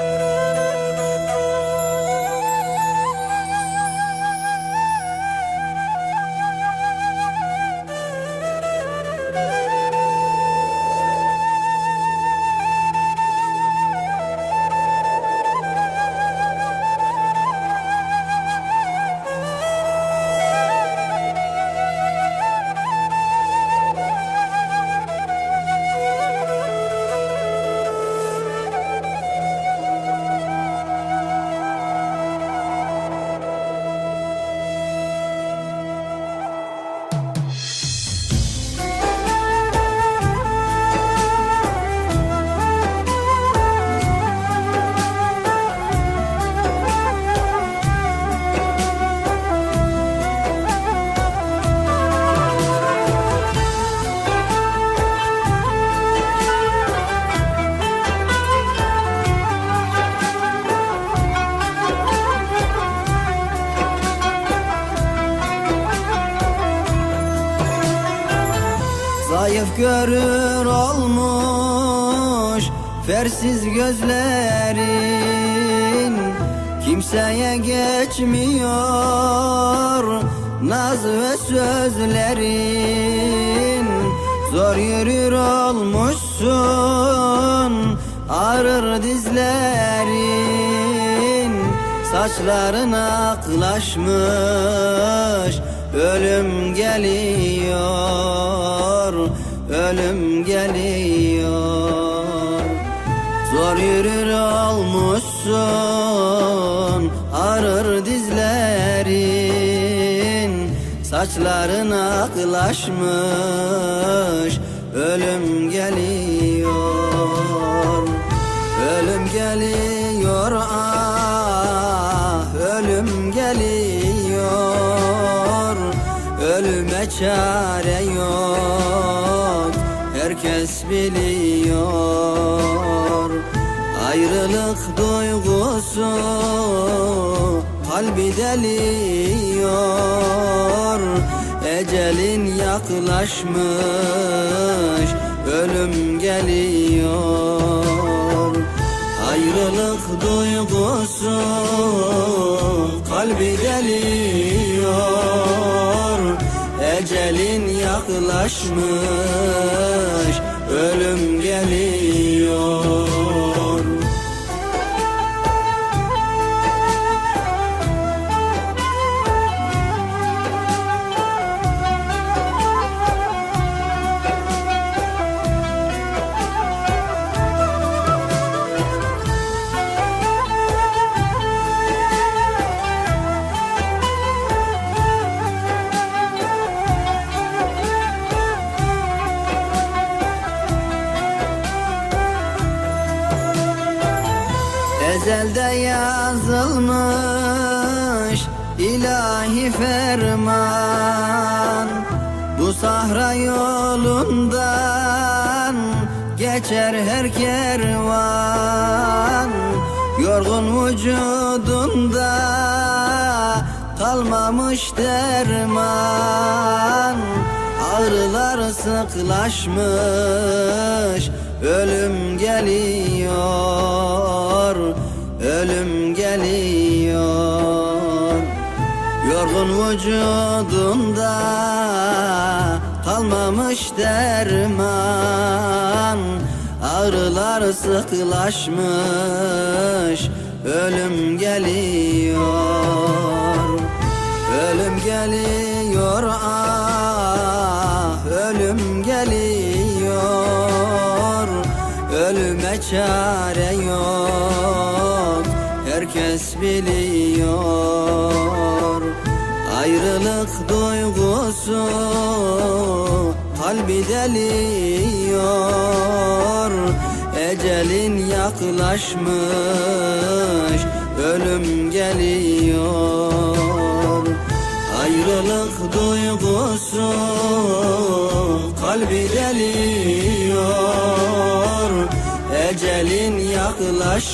Música Zayıf görür olmuş Fersiz gözlerin. Kimseye geçmiyor Naz ve sözlerin. Zor yürür olmuşsun Ağrır dizlerin. Saçların aklaşmış Ölüm geliyor Ölüm geliyor. Zor yürür olmuşsun Ağrır dizlerin. Saçların aklaşmış Ölüm geliyor. Ölüm geliyor ah Ölüm geliyor. Ölüme çare yok Herkes biliyor Ayrılık duygusu Kalbi deliyor. Ecelin yaklaşmış Ölüm geliyor. Ayrılık duygusu kalbi deliyor Ecelin yaklaşmış ölüm geliyor Ezelde yazılmış ilahi ferman. Bu sahra yolundan geçer her kervan. Yorgun vücudunda kalmamış derman. Ağrılar sıklaşmış Ölüm geliyor Ölüm geliyor. Yorgun vücudunda kalmamış derman. Ağrılar sıklaşmış Ölüm geliyor. Ölüm geliyor ah Ölüm geliyor. Ölüme çare yok Herkes biliyor Ayrılık duygusu Kalbi deliyor. Ecelin yaklaşmış Ölüm geliyor. Ayrılık duygusu kalbi deliyor. Ecelin yaklaşmış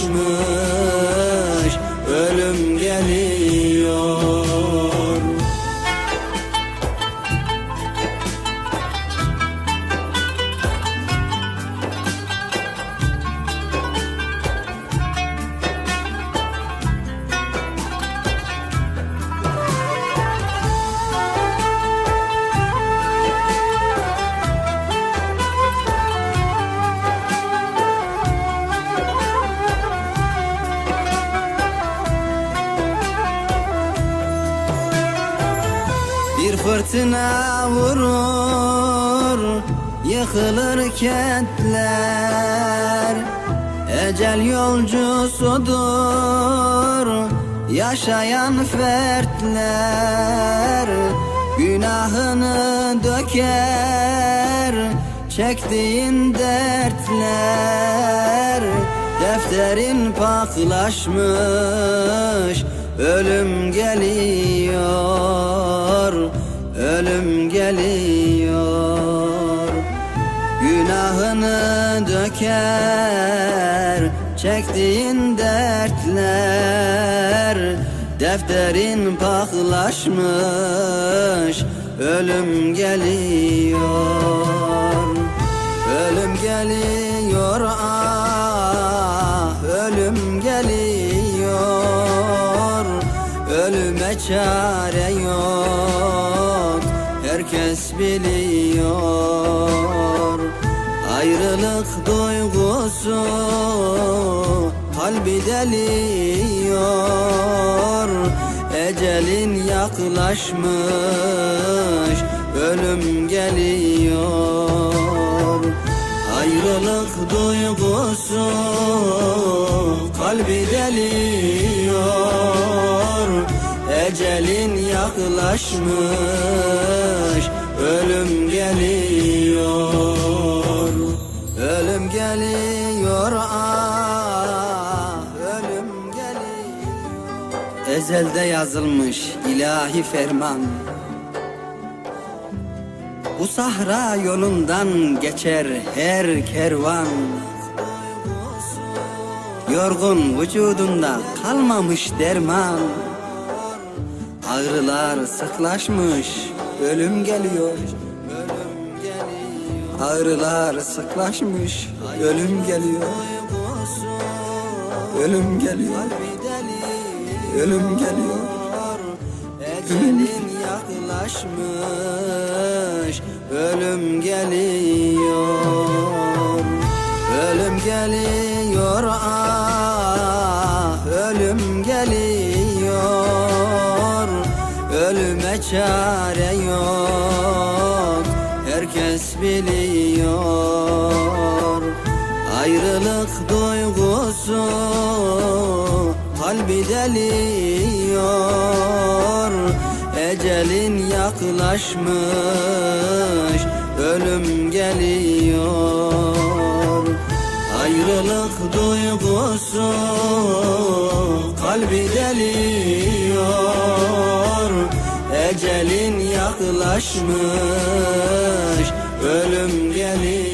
Sırtına vurur Yıkılır kentler. Ecel yolcusudur Yaşayan fertler. Günahını döker Çektiğin dertler. Defterin paklaşmış Ölüm geliyor Ölüm geliyor. Günahını döker Çektiğin dertler. Defterin paklaşmış Ölüm geliyor Herkes biliyor Ayrılık duygusu Kalbi deliyor. Ecelin yaklaşmış Ölüm geliyor. Ayrılık duygusu kalbi deliyor Ecelin yaklaşmış Ölüm geliyor. Ölüm geliyor ah Ölüm geliyor. Ezelde yazılmış ilahi ferman. Bu sahra yolundan geçer her kervan. Yorgun vücudunda kalmamış derman Ağrılar sıklaşmış ölüm geliyor Ağrılar sıklaşmış ölüm geliyor Ölüm geliyor Ölüm geliyor. Ecelin yaklaşmış Ölüm geliyor Ölüm geliyor. Ah Ölüm geliyor Ölüme çare yok Herkes biliyor. Ayrılık duygusu kalbi deliyor. Ecelin yaklaşmış Ölüm geliyor. Ayrılık duygusu kalbi deliyor Ecelin yaklaşmış. Ölüm geliyor